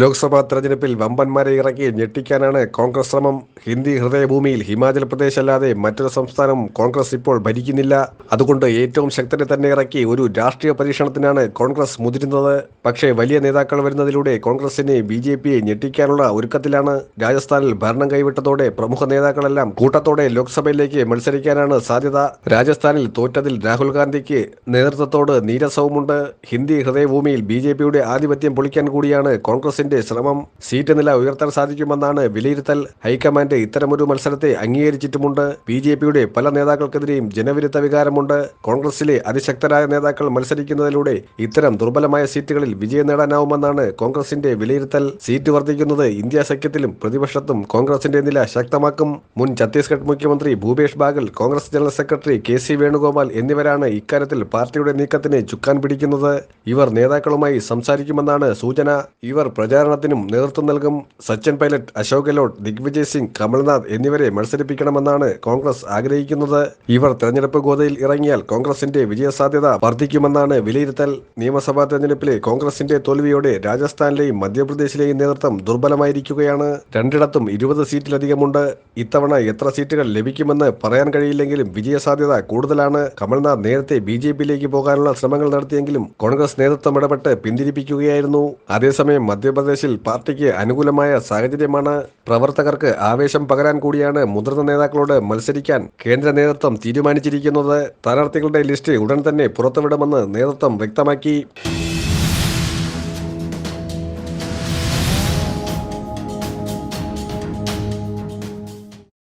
ലോക്സഭാ തെരഞ്ഞെടുപ്പിൽ വമ്പന്മാരെ ഇറക്കി ഞെട്ടിക്കാനാണ് കോൺഗ്രസ് ശ്രമം. ഹിന്ദി ഹൃദയഭൂമിയിൽ ഹിമാചൽ പ്രദേശ് അല്ലാതെ മറ്റൊരു സംസ്ഥാനം കോൺഗ്രസ് ഇപ്പോൾ ഭരിക്കുന്നില്ല. അതുകൊണ്ട് ഏറ്റവും ശക്തരെ തന്നെ ഇറക്കി ഒരു രാഷ്ട്രീയ പരീക്ഷണത്തിനാണ് കോൺഗ്രസ് മുതിരുന്നത്. പക്ഷേ വലിയ നേതാക്കൾ വരുന്നതിലൂടെ കോൺഗ്രസിനെ ബി ജെ പിയെ ഞെട്ടിക്കാനുള്ള ഒരുക്കത്തിലാണ് രാജസ്ഥാനിൽ ഭരണം കൈവിട്ടതോടെ പ്രമുഖ നേതാക്കളെല്ലാം കൂട്ടത്തോടെ ലോക്സഭയിലേക്ക് മത്സരിക്കാനാണ് സാധ്യത. രാജസ്ഥാനിൽ തോറ്റതിൽ രാഹുൽ ഗാന്ധിക്ക് നേതൃത്വത്തോട് നീരസവുമുണ്ട്. ഹിന്ദി ഹൃദയഭൂമിയിൽ ബി ആധിപത്യം പൊളിക്കാൻ കൂടിയാണ് കോൺഗ്രസിന്റെ ശ്രമം സീറ്റ് നില ഉയർത്താൻ സാധിക്കുമെന്നാണ് വിലയിരുത്തൽ. ഹൈക്കമാൻഡ് ഇത്തരമൊരു മത്സരത്തെ അംഗീകരിച്ചിട്ടുമുണ്ട്. ബി ജെ പിയുടെ പല നേതാക്കൾക്കെതിരെയും ജനവിരുദ്ധ വികാരമുണ്ട്. കോൺഗ്രസിലെ അതിശക്തരായ നേതാക്കൾ മത്സരിക്കുന്നതിലൂടെ ഇത്തരം ദുർബലമായ സീറ്റുകളിൽ വിജയം നേടാനാവുമെന്നാണ് കോൺഗ്രസിന്റെ വിലയിരുത്തൽ. സീറ്റ് വർദ്ധിക്കുന്നത് ഇന്ത്യ സഖ്യത്തിലും പ്രതിപക്ഷത്തും കോൺഗ്രസിന്റെ നില ശക്തമാക്കും. മുൻ ഛത്തീസ്ഗഡ് മുഖ്യമന്ത്രി Bhupesh Baghel Congress general secretary K C Venugopal എന്നിവരാണ് ഇക്കാര്യത്തിൽ പാർട്ടിയുടെ നീക്കത്തിന് ചുക്കാൻ പിടിക്കുന്നത്. ഇവർ നേതാക്കളുമായി സംസാരിക്കുമെന്നാണ് സൂചന. ഇവർ പ്രചാരണത്തിനും നേതൃത്വം നൽകും സച്ചിൻ പൈലറ്റ് അശോക് ഗെഹ്ലോട്ട് ദിഗ്വിജയ് സിംഗ് കമൽനാഥ് എന്നിവരെ മത്സരിപ്പിക്കണമെന്നാണ് കോൺഗ്രസ് ആഗ്രഹിക്കുന്നത്. ഇവർ തെരഞ്ഞെടുപ്പ് ഗോതയിൽ ഇറങ്ങിയാൽ കോൺഗ്രസിന്റെ വിജയസാധ്യത വർദ്ധിക്കുമെന്നാണ് വിലയിരുത്തൽ. നിയമസഭാ തെരഞ്ഞെടുപ്പിലെ കോൺഗ്രസിന്റെ തോൽവിയോടെ രാജസ്ഥാനിലെയും മധ്യപ്രദേശിലെയും നേതൃത്വം ദുർബലമായിരിക്കുകയാണ്. രണ്ടിടത്തും ഇരുപത് സീറ്റിലധികമുണ്ട്. ഇത്തവണ എത്ര സീറ്റുകൾ ലഭിക്കുമെന്ന് പറയാൻ കഴിയില്ലെങ്കിലും വിജയസാധ്യത കൂടുതലാണ്. കമൽനാഥ് നേരത്തെ ബി ജെ പിയിലേക്ക് പോകാനുള്ള ശ്രമങ്ങൾ നടത്തിയെങ്കിലും കോൺഗ്രസ് നേതൃത്വം ഇടപെട്ട് പിന്തിരിപ്പിക്കുകയായിരുന്നു. അതേസമയം മധ്യപ്രദേശിൽ പാർട്ടിക്ക് അനുകൂലമായ സാഹചര്യമാണ് പ്രവർത്തകർക്ക് ആവേശം പകരാൻ കൂടിയാണ് മുതിർന്ന നേതാക്കളോട് മത്സരിക്കാൻ കേന്ദ്ര നേതൃത്വം തീരുമാനിച്ചിരിക്കുന്നത്. സ്ഥാനാർത്ഥികളുടെ ലിസ്റ്റ് ഉടൻ തന്നെ പുറത്തുവിടുമെന്ന് നേതൃത്വം വ്യക്തമാക്കി.